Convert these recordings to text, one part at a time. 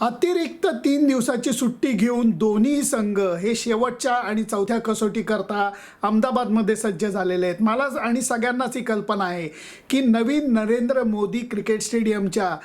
अतिरिक्त तीन दिवसाची सुट्टी घेऊन दोन्ही संघ हे शेवटच्या आणि चौथ्या कसोटी करता अहमदाबादमध्ये सज्ज झालेले आहेत. मला आणि सगळ्यांनाच ही कल्पना आहे की नवीन नरेंद्र मोदी क्रिकेट स्टेडियमच्या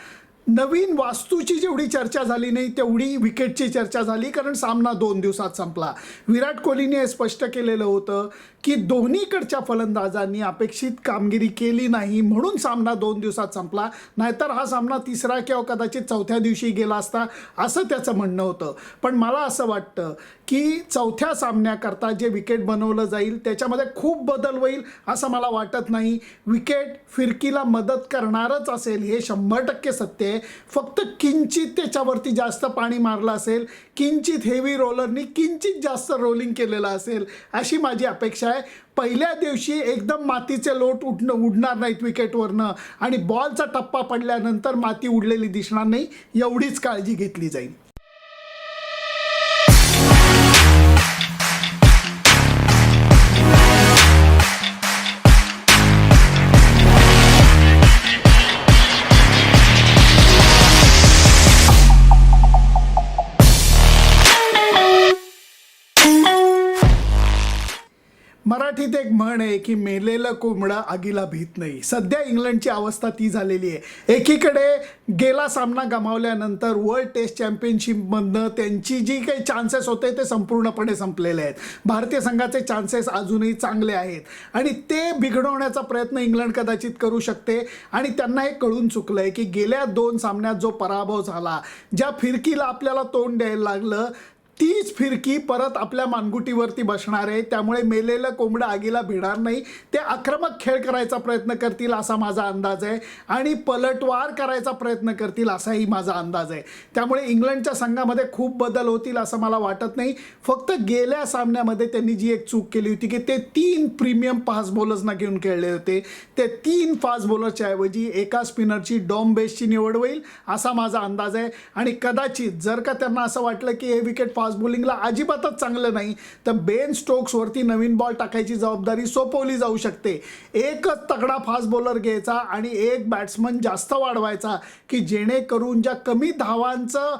नवीन वास्तूची जेवढी चर्चा झाली नाही तेवढी विकेटची चर्चा झाली कारण सामना दोन दिवसात संपला. विराट कोहलीने हे स्पष्ट केलेलं होतं की दोन्हीकडच्या फलंदाजांनी अपेक्षित कामगिरी केली नाही म्हणून सामना दोन दिवसात संपला. नाहीतर हा सामना तिसरा किंवा कदाचित चौथ्या दिवशी गेला असता असं त्याचं म्हणणं होतं. पण मला असं वाटतं की चौथ्या सामन्याकरता जे विकेट बनवलं जाईल त्याच्यामध्ये खूप बदल होईल असं मला वाटत नाही. विकेट फिरकीला मदत करणारच असेल हे शंभर टक्के सत्य आहे. फक्त किंचित त्याच्यावरती जास्त पाणी मारलं असेल किंचित हेवी रोलरनी किंचित जास्त रोलिंग केलेलं असेल अशी माझी अपेक्षा आहे. पहिल्या दिवशी एकदम मातीचे लोट उठणं उडणार नाहीत विकेटवरनं आणि बॉलचा टप्पा पडल्यानंतर माती उडलेली दिसणार नाही एवढीच काळजी घेतली जाईल. मराठीत एक म्हण आहे की मेलेलं कोंबडं आगीला भीत नाही. सध्या इंग्लंडची अवस्था ती झालेली आहे. एकीकडे गेला सामना गमावल्यानंतर वर्ल्ड टेस्ट चॅम्पियनशिपमधनं त्यांची जी काही चान्सेस होते ते संपूर्णपणे संपलेले आहेत. भारतीय संघाचे चान्सेस अजूनही चांगले आहेत. आणि ते बिघडवण्याचा प्रयत्न इंग्लंड कदाचित करू शकते. आणि त्यांना हे कळून चुकलं आहे की गेल्या दोन सामन्यात जो पराभव झाला ज्या फिरकीला आपल्याला तोंड द्यायला लागलं तीच फिरकी परत आपल्या मानगुटीवरती बसणार आहे. त्यामुळे मेलेलं कोंबडं आगीला भिडणार नाही. ते आक्रमक खेळ करायचा प्रयत्न करतील असा माझा अंदाज आहे. आणि पलटवार करायचा प्रयत्न करतील असाही माझा अंदाज आहे. त्यामुळे इंग्लंडच्या संघामध्ये खूप बदल होतील असं मला वाटत नाही. फक्त गेल्या सामन्यामध्ये त्यांनी जी एक चूक केली होती की ते तीन प्रीमियम फास्ट बॉलर्सना घेऊन खेळले होते. ते तीन फास्ट बॉलरच्या ऐवजी एका स्पिनरची डॉम बेसची निवड होईल असा माझा अंदाज आहे. आणि कदाचित जर का त्यांना असं वाटलं की हे विकेट फास्ट बॉलिंगला अजिबातच चांगलं नाही. तर बेन स्टोक्सवरती नवीन बॉल टाकायची जबाबदारी सोपवली जाऊ शकते. एकच तगडा फास्ट बॉलर घ्यायचा आणि एक बॅट्समन जास्त वाढवायचा की जेणेकरून ज्या कमी धावांचं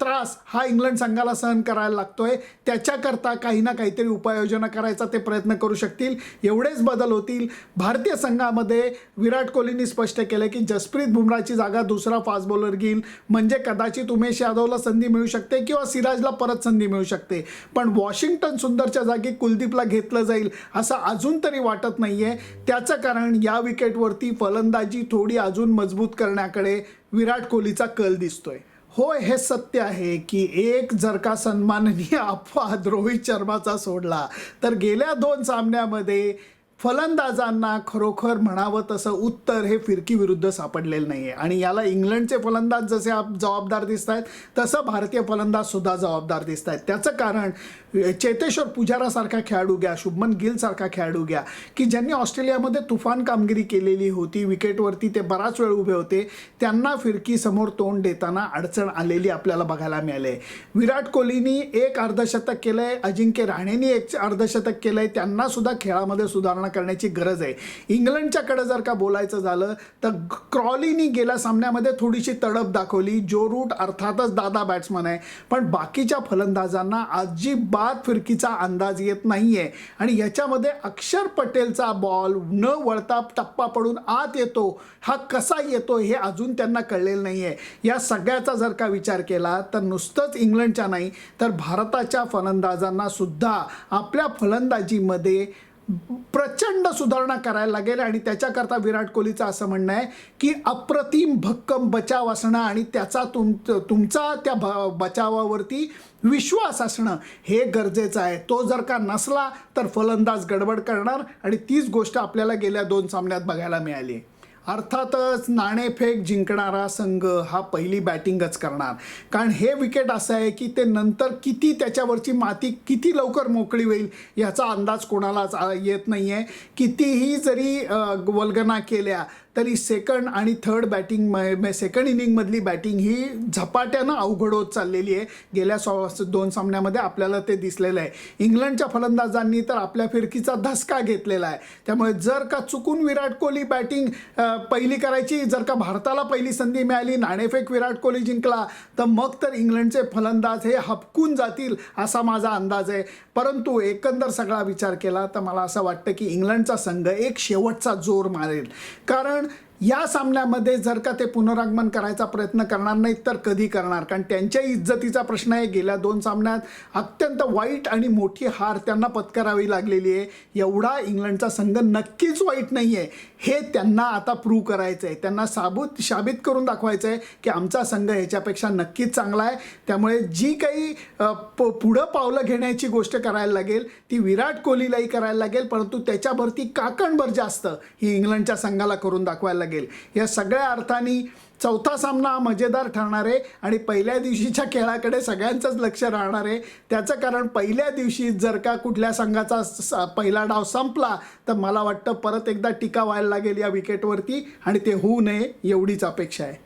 त्रास हा इंग्लंड संघाला सहन करायला लागतोय त्याच्याकरता काही ना काहीतरी उपाययोजना करायचा ते प्रयत्न करू शकतील. एवढेच बदल होतील. भारतीय संघामध्ये विराट कोहलीने स्पष्ट केलं की जसप्रीत बुमराची जागा दुसरा फास्ट बॉलर घेईल. म्हणजे कदाचित उमेश यादवला संधी मिळू शकते किंवा सिराजला परत संधी मिळू शकते. पण वॉशिंग्टन सुंदरच्या जागी कुलदीपला घेतलं जाईल असं अजून तरी वाटत नाहीये. त्याचं कारण या विकेटवरती फलंदाजी थोडी अजून मजबूत करण्याकडे विराट कोहलीचा कल दिसतोय. होय हे सत्य आहे की एक जर का सन्माननीय अपवाद रोहित शर्माचा सोडला तर गेल्या दोन सामन्यामध्ये फलंदाजांना खरोखर म्हणावं तसं उत्तर हे फिरकीविरुद्ध सापडलेलं नाही आहे आणि याला इंग्लंडचे फलंदाज जसे आप जबाबदार दिसत आहेत तसं भारतीय फलंदाज सुद्धा जबाबदार दिसत आहेत त्याचं कारण चेतेश्वर पुजारासारखा खेळाडू घ्या शुभमन गिलसारखा खेळाडू घ्या की ज्यांनी ऑस्ट्रेलियामध्ये तुफान कामगिरी केलेली होती विकेटवरती ते बराच वेळ उभे होते त्यांना फिरकी समोर तोंड देताना अडचण आलेली आपल्याला बघायला मिळाले. विराट कोहलीनी एक अर्धशतक केलंय अजिंक्य राणेनी एक अर्धशतक केलंय त्यांना सुद्धा खेळामध्ये सुधारणा करण्याची गरज आहे. इंग्लंडच्याकडे जर का बोलायचं झालं तर क्रॉलीनी गेल्या सामन्यामध्ये थोडीशी तडप दाखवली जो रूट अर्थातच दादा बॅट्समन आहे. पण बाकीच्या फलंदाजांना अजिबात फिरकीचा अंदाज येत नाही आहे आणि याच्यामध्ये अक्षर पटेलचा बॉल न वळता टप्पा पडून आत येतो. हा कसा येतो हे अजून त्यांना कळलेलं नाही आहे या सगळ्याचा जर का विचार केला तर नुसतंच इंग्लंडच्या नाही तर भारताच्या फलंदाजांना सुद्धा आपल्या फलंदाजीमध्ये प्रचंड सुधारणा करायला लागेल आणि त्याच्याकरता विराट कोहलीचं असं म्हणणं आहे की अप्रतिम भक्कम बचाव असणं आणि त्याचा तुम तुमचा त्या भ बचावावरती विश्वास असणं हे गरजेचं आहे. तो जर का नसला तर फलंदाज गडबड करणार आणि तीच गोष्ट आपल्याला गेल्या दोन सामन्यात बघायला मिळाली. अर्थातच नाणेफेक जिंकणारा संघ हा पहिली बॅटिंगच करणार. कारण हे विकेट असं आहे की ते नंतर किती त्याच्यावरची माती किती लवकर मोकळी होईल याचा अंदाज कोणालाच येत नाही आहे कितीही जरी वल्गना केल्या तरी सेकंड आणि थर्ड बॅटिंग सेकंड इनिंगमधली बॅटिंग ही झपाट्यानं अवघड होत चाललेली आहे. गेल्या सो दोन सामन्यामध्ये आपल्याला ते दिसलेलं आहे. इंग्लंडच्या फलंदाजांनी तर आपल्या फिरकीचा धसका घेतलेला आहे. त्यामुळे जर का चुकून विराट कोहली बॅटिंग पहिली करायची जर का भारताला पहिली संधी मिळाली नाणेफेक विराट कोहली जिंकला तर मग तर इंग्लंडचे फलंदाज हे हपकून जातील असा माझा अंदाज आहे. परंतु एकंदर सगळा विचार केला तर मला असं वाटतं की इंग्लंडचा संघ एक शेवटचा जोर मारेल. कारण या सामन्यामध्ये जर का ते पुनरागमन करायचा प्रयत्न करणार नाहीत तर कधी करणार? कारण त्यांच्या इज्जतीचा प्रश्न आहे गेल्या दोन सामन्यात अत्यंत वाईट आणि मोठी हार त्यांना पत्करावी लागलेली आहे. एवढा इंग्लंडचा संघ नक्कीच वाईट नाही आहे हे त्यांना आता प्रूव्ह करायचं आहे त्यांना साबूत साबित करून दाखवायचं आहे की आमचा संघ ह्याच्यापेक्षा नक्कीच चांगला आहे. त्यामुळे जी काही प पुढं पावलं घेण्याची गोष्ट करायला लागेल ती विराट कोहलीलाही करायला लागेल परंतु त्याच्यावरती काकणभर जास्त ही इंग्लंडच्या संघाला करून दाखवायला लागेल. या सगळ्या अर्थाने चौथा सामना हा मजेदार ठरणार आहे आणि पहिल्या दिवशीच्या खेळाकडे सगळ्यांचंच लक्ष राहणार आहे. त्याचं कारण पहिल्या दिवशी जर का कुठल्या संघाचा पहिला डाव संपला तर मला वाटतं परत एकदा टीका व्हायला लागेल या विकेटवरती आणि ते होऊ नये एवढीच अपेक्षा आहे.